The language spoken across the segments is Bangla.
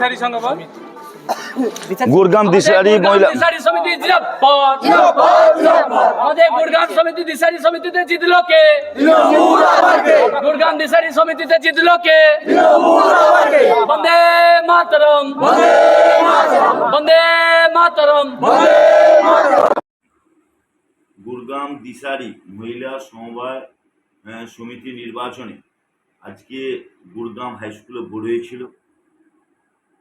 দিশারি সংঘ গুরগাম দিশারি মহিলা দিশারি সমিতি জিরাপদ আমাদের গুরগাম সমিতি দিশারি সমিতিতে জিতলো কে? গুরগাম দিশারি সমিতিতে জিতলো কে? বন্দে মাতরম। বন্দে মাতরম। গুরগাম দিশারি মহিলা সমবায় সমিতি নির্বাচনে আজকে গুরগাম হাই স্কুলে ভোট হয়েছিল।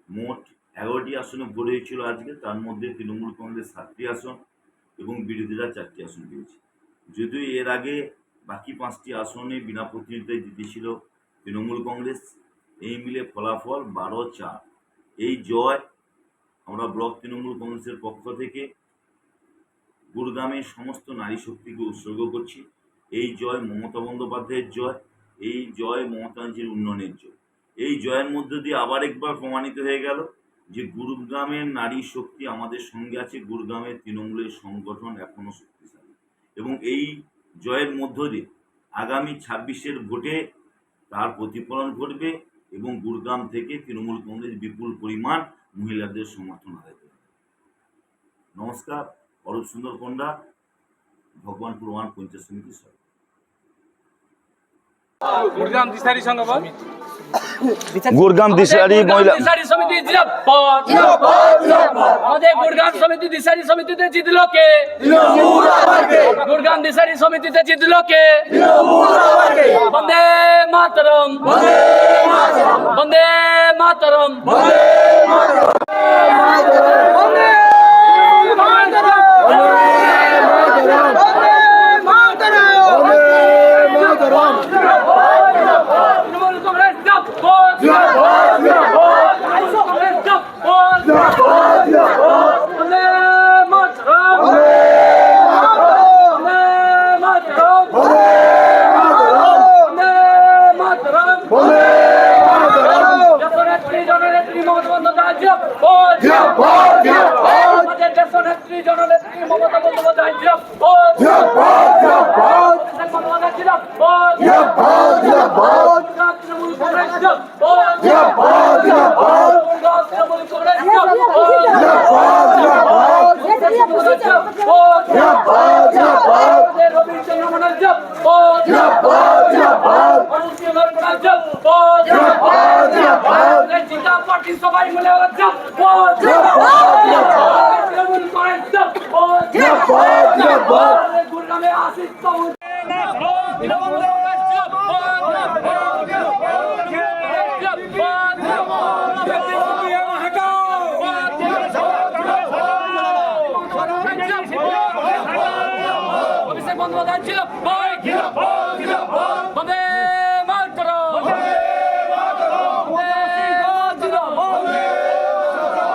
মোট এগারোটি আসনে ভোট হয়েছিল আজকে, তার মধ্যে তৃণমূল কংগ্রেস সাতটি আসন এবং বিরোধীরা চারটি আসন পেয়েছে। যদিও এর আগে বাকি পাঁচটি আসনে বিনা প্রতিনিধিতায় জিতেছিল তৃণমূল কংগ্রেস, এই মিলে ফলাফল বারো চার। এই জয় আমরা ব্লক তৃণমূল কংগ্রেসের পক্ষ থেকে গুরগামের সমস্ত নারী শক্তিকে উৎসর্গ করছি। এই জয় মমতা বন্দ্যোপাধ্যায়ের জয়, এই জয় মমতা উন্নয়নের জয়। এই জয়ের মধ্য দিয়ে আবার একবার প্রমাণিত হয়ে গেল যে গুরুগ্রামের নারী শক্তি আমাদের সঙ্গে আছে, গুরুগ্রামের তৃণমূলের সংগঠন এখনও শক্তিশালী এবং এই জয়ের মধ্য দিয়ে আগামী ছাব্বিশের ভোটে তার প্রতিফলন ঘটবে এবং গুরগাম থেকে তৃণমূল কংগ্রেস বিপুল পরিমাণ মহিলাদের সমর্থন আদায় করবে নমস্কার, অরূপ সুন্দর পণ্ডা, ভগবানপুর ওয়ান পঞ্চায়েত সমিতি সভাপতি। গুরগাম দিশারি মহিলা সমিতি আমাদের গুরগাম সমিতি দিশারি সমিতিতে জিতলো কে? গুরগাম দিশারি সমিতিতে জিতলো কে? বন্দে মাতরম। বন্দে মাতরম। তৃণমূল কংগ্রেস জিরাপদ কংগ্রেস জিরাপদ বন্দে মাতরম বন্দে মাতরম বন্দে মাতরম দেশনেত্রী জননেত্রী মমতা বন্দ্যোপাধ্যায় জিরাপদ আমাদের দেশনেত্রী জননেত্রী মমতা বন্দ্যোপাধ্যায় জিরাপদ দেশের বন্দ্যোপাধ্যায় জিরাপদ তৃণমূল কংগ্রেস জিরাপদ তৃণমূল কংগ্রেস জিরাপদ রবীন্দ্র রমনের জিরাপদ অনুষ্ঠিত করার জিরাপদ জিতা পার্টি সবাই মিলে ওরা জিরাপদ তৃণমূল কংগ্রেস জিরাপদ গুরগামে আশিস চৌধুরী তৃণমূল কংগ্রেস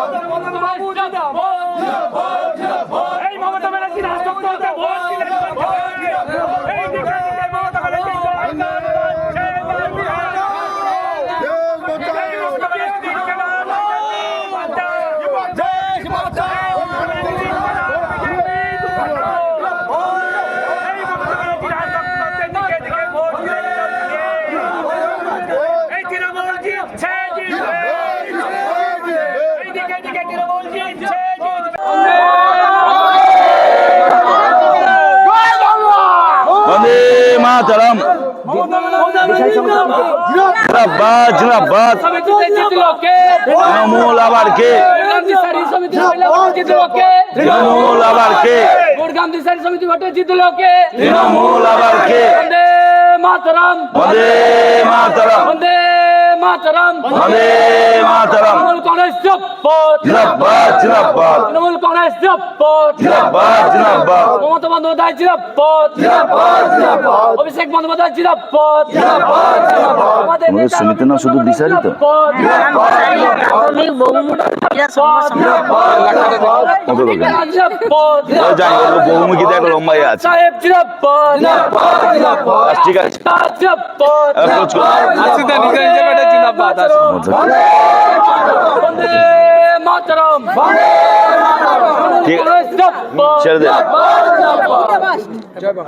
অভিষেক বন্দ্যোপাধ্যায় ছিল বন্দে মাতরম এই মমতা ব্যানার্জি রাষ্ট্রপতি হতে ভোট দিলেন না, ভোট দিলেন না। এই দিকে দিকে মমতা ব্যানার্জি জয় জয় জয় জয় বিহার। এই মমতা ব্যানার্জি জিন্দাবাদ। জয় হিমাচল। মমতা ব্যানার্জি জিন্দাবাদ। এই মমতা ব্যানার্জি রাষ্ট্রপতির দিকে দিকে ভোট দিলেন না। এই তৃণমূল জিতছে, জিতবে। এই দিকে দিকে তৃণমূল জিতছে, জিতবে। বন্দে কে তৃণমূল আবার কে? তৃণমূল আবার কে? তৃণমূল আবার কে? বন্দে বন্দে মাতরম। বন্দে মাতরম। বন্দে মাতরম। তৃণমূল কংগ্রেস জিরাপদ জিন্দাবাদ জিন্দাবাদ তৃণমূল কংগ্রেস জিরাপদ জিন্দাবাদ জিন্দাবাদ মমতা বন্দ্যোপাধ্যায় জিরাপদ অভিষেক বন্দ্যোপাধ্যায় জিরাপদ আমাদের আমাদের নেতা সমিতির নাম শুধু দিশারি তো? বহুমুখী দেখো লম্বাই আছে ঠিক আছে জিন্দাবাদ বন্দে মাতরম ঠিক জিরাপদ ছেড়ে দে জিরাপদ